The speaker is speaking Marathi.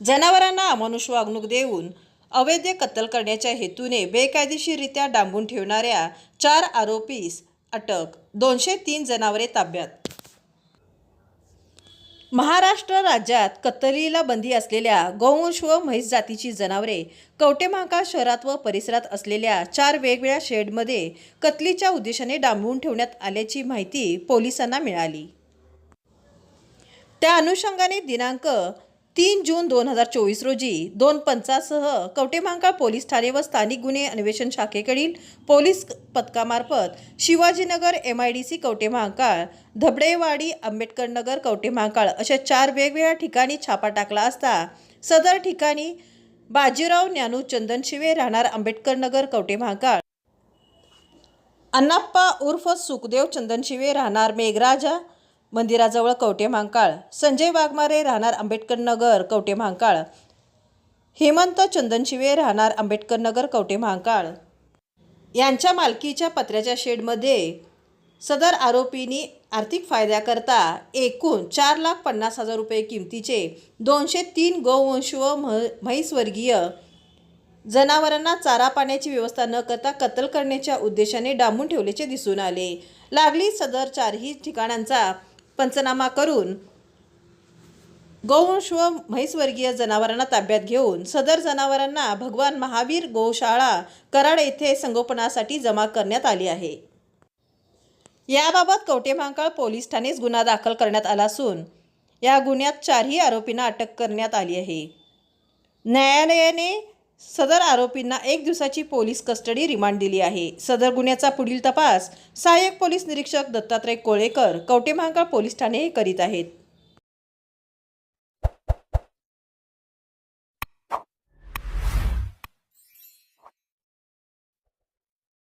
जनावरांना अमानुष वागणूक देऊन अवैध कत्तल करण्याच्या हेतूने बेकायदेशीररित्या डांबून ठेवणाऱ्या चार आरोपीस अटक. दोनशे तीन जनावरे ताब्यात. महाराष्ट्र राज्यात कत्तलीला बंदी असलेल्या गोवंश व म्हैस जातीची जनावरे कवटेमहाकाळ शहरात व परिसरात असलेल्या चार वेगवेगळ्या शेडमध्ये कत्लीच्या उद्देशाने डांबून ठेवण्यात आल्याची माहिती पोलिसांना मिळाली. त्या अनुषंगाने दिनांक तीन जून दोन हजार चोवीस रोजी दोन पंचासह कवटेमांका पोलीस ठाणे व स्थानिक गुन्हे अन्वेषण शाखेकडील पोलीस पथकामार्फत Shivajinagar M I D C Kavathemahankal Dhabdewadi Ambedkar Nagar Kavathemahankal अशा चार वेगवेगळ्या ठिकाणी छापा टाकला असता सदर ठिकाणी बाजीराव ज्ञानू चंदनशिवे राहणार आंबेडकर नगर कवटेमहांकाळ अण्णाप्पा उर्फ सुखदेव चंदनशिवे राहणार मेघराजा मंदिराजवळ कवटे महांकाळ. संजय वाघमारे राहणार आंबेडकर नगर कवटे महांकाळ. हेमंत चंदनशिवे राहणार आंबेडकर नगर कवटे महांकाळ. यांच्या मालकीच्या पत्र्याच्या शेडमध्ये सदर आरोपींनी आर्थिक फायद्याकरता एकूण चार लाख पन्नास हजार रुपये किमतीचे दोनशे तीन गोवंश व म्ह म्हैसवर्गीय जनावरांना चारा पाण्याची व्यवस्था न करता कत्तल करण्याच्या उद्देशाने डांबून ठेवल्याचे दिसून आले. लागली सदर चारही ठिकाणांचा पंचनामा करून गोवंश व म्हैसवर्गीय जनावरांना ताब्यात घेऊन सदर जनावरांना भगवान महावीर गोशाळा कराड येथे संगोपनासाठी जमा करण्यात आली आहे. याबाबत कवटे महांकाळ पोलीस ठाणेच गुन्हा दाखल करण्यात आला असून या गुन्ह्यात चारही आरोपींना अटक करण्यात आली आहे. न्यायालयाने सदर आरोपींना एक दिवसाची पोलीस कस्टडी रिमांड दिली आहे. सदर गुन्ह्याचा पुढील तपास सहाय्यक पोलीस निरीक्षक दत्तात्रय कोळेकर कवटे महांकाळ पोलीस ठाणे हे करीत आहेत.